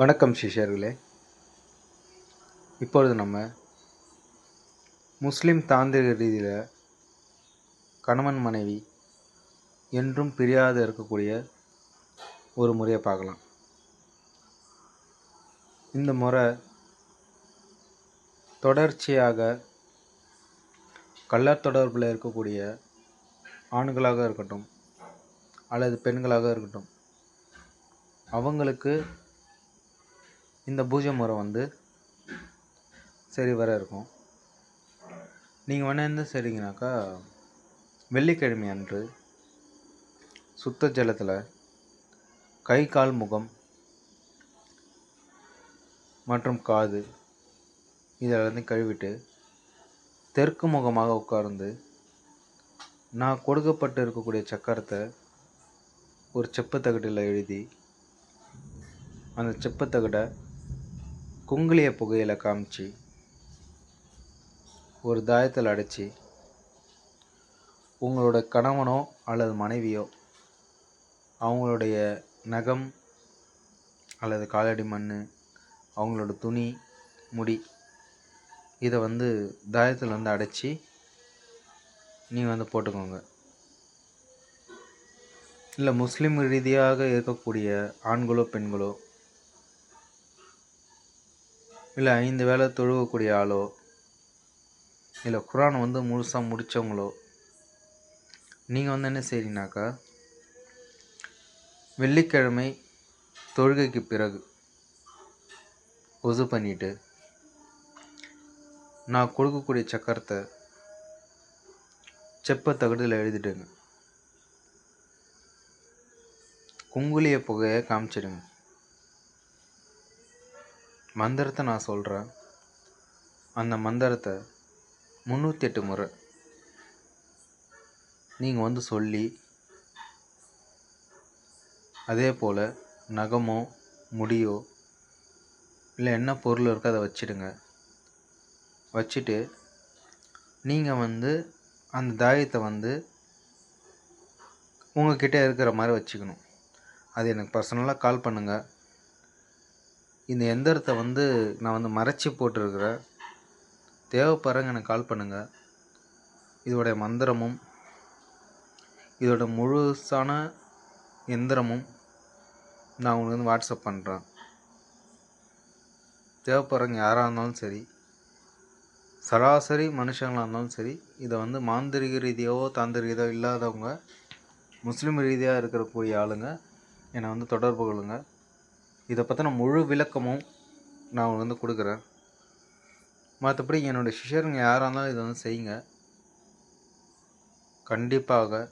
வணக்கம் சிஷ்யர்களே. இப்பொழுது நம்ம முஸ்லீம் தாந்திரிக ரீதியில் கணவன் மனைவி என்றும் பிரியாது இருக்கக்கூடிய ஒரு முறையை பார்க்கலாம். இந்த முறை தொடர்ச்சியாக கள்ள தொடர்பில் இருக்கக்கூடிய ஆண்களாக இருக்கட்டும் அல்லது பெண்களாக இருக்கட்டும் அவங்களுக்கு இந்த பூஜை முறை வந்து சரி வர இருக்கும். நீங்கள் வேணா சரிங்கனாக்கா வெள்ளிக்கிழமை அன்று சுத்த ஜலத்தில் கை கால் முகம் மற்றும் காது இதெல்லாத்தையும் கழுவிட்டு தெற்கு முகமாக உட்கார்ந்து நான் கொடுக்கப்பட்டு இருக்கக்கூடிய சக்கரத்தை ஒரு செப்பு தகட்டில் எழுதி அந்த செப்பு தகட்டை குங்குளிய புகையில் காமிச்சு ஒரு தாயத்தில் அடைச்சி உங்களோட கணவனோ அல்லது மனைவியோ அவங்களுடைய நகம் அல்லது காலடி மண் அவங்களோட துணி முடி இதை வந்து தாயத்தில் வந்து அடைச்சி நீங்கள் வந்து போட்டுக்கோங்க. இல்லை முஸ்லீம் ரீதியாக இருக்கக்கூடிய ஆண்களோ பெண்களோ இல்லை ஐந்து வேளை தொழுகக்கூடிய ஆளோ இல்லை குரான் வந்து முழுசாக முடித்தவங்களோ நீங்கள் வந்து என்ன செய்கிறீங்கனாக்கா வெள்ளிக்கிழமை தொழுகைக்கு பிறகு ஒசு பண்ணிவிட்டு நான் கொடுக்கக்கூடிய சக்கரத்தை செப்ப தகடில் எழுதிட்டுங்க குங்குளிய புகையை காமிச்சிடுங்க. மந்திரத்தை நான் சொல்கிறேன் அந்த மந்திரத்தை முந்நூற்றி எட்டு முறை நீங்கள் வந்து சொல்லி அதே போல் நகமோ முடியோ இல்லை என்ன பொருள் இருக்கோ அதை வச்சிடுங்க. வச்சுட்டு நீங்கள் வந்து அந்த தாயத்தை வந்து உங்கள்கிட்ட இருக்கிற மாதிரி வச்சுக்கணும். அது எனக்கு பர்சனலாக கால் பண்ணுங்கள் இந்த எந்திரத்தை வந்து நான் வந்து மறைச்சி போட்டிருக்கிறேன். தேவைப்படுறங்க எனக்கு கால் பண்ணுங்கள் இதோடைய மந்திரமும் இதோட முழுசான எந்திரமும் நான் உங்களுக்கு வந்து வாட்ஸ்அப் பண்ணுறேன் தேவைப்படுறவங்க யாராக இருந்தாலும் சரி சராசரி மனுஷங்களாக இருந்தாலும் சரி இதை வந்து மாந்திரிக ரீதியாவோ தாந்திரிகதோ இல்லாதவங்க முஸ்லீம் ரீதியாக இருக்கக்கூடிய ஆளுங்க என்னை வந்து தொடர்பு கொள்ளுங்கள் இதை பற்றின முழு விளக்கமும் நான் உங்களுக்கு வந்து கொடுக்குறேன். மற்றபடி என்னோடய சிஷருங்க யாராக இருந்தாலும் இதை வந்து செய்யுங்க. கண்டிப்பாக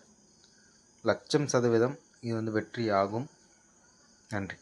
லட்சம் சதவீதம் இது வந்து வெற்றி ஆகும் நன்றி.